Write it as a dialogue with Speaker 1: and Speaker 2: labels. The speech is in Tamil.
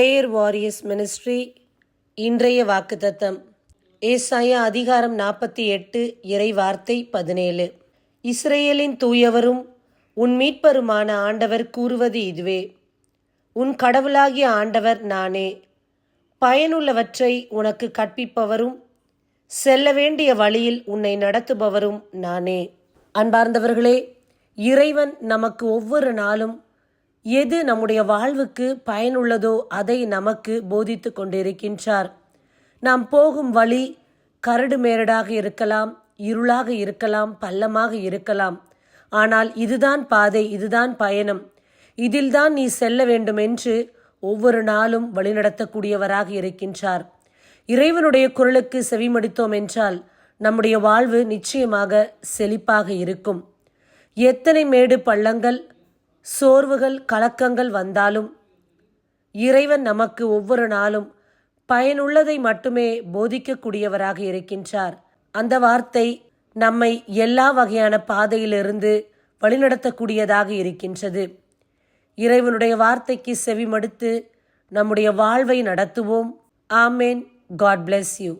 Speaker 1: பிரேயர் வாரியர்ஸ் மினிஸ்ட்ரி இன்றைய வாக்குத்தத்தம். ஏசாயா அதிகாரம் நாற்பத்தி எட்டு இறை வார்த்தை பதினேழு. இஸ்ரேலின் தூயவரும் உன் மீட்பருமான ஆண்டவர் கூறுவது இதுவே. உன் கடவுளாகிய ஆண்டவர் நானே. பயனுள்ளவற்றை உனக்கு கற்பிப்பவரும் செல்ல வேண்டிய வழியில் உன்னை நடத்துபவரும் நானே. அன்பார்ந்தவர்களே இறைவன் நமக்கு ஒவ்வொரு நாளும் எது நம்முடைய வாழ்வுக்கு பயனுள்ளதோ அதை நமக்கு போதித்து கொண்டிருக்கின்றார். நாம் போகும் வழி கரடு மேரடாக இருக்கலாம் இருளாக இருக்கலாம் பள்ளமாக இருக்கலாம். ஆனால் இதுதான் பாதை இதுதான் பயணம். இதில்தான் நீ செல்ல வேண்டும் என்று ஒவ்வொரு நாளும் வழிநடத்தக்கூடியவராக இருக்கின்றார். இறைவனுடைய குரலுக்கு செவிமடித்தோம் என்றால் நம்முடைய வாழ்வு நிச்சயமாக செழிப்பாக இருக்கும். எத்தனை மேடு பள்ளங்கள் சோர்வுகள் கலக்கங்கள் வந்தாலும் இறைவன் நமக்கு ஒவ்வொரு நாளும் பயனுள்ளதை மட்டுமே போதிக்கக்கூடியவராக இருக்கின்றார். அந்த வார்த்தை நம்மை எல்லா வகையான பாதையிலிருந்து வழிநடத்தக்கூடியதாக இருக்கின்றது. இறைவனுடைய வார்த்தைக்கு செவிமடுத்து நம்முடைய வாழ்வை நடத்துவோம். ஆமேன். God bless you